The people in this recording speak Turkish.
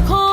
call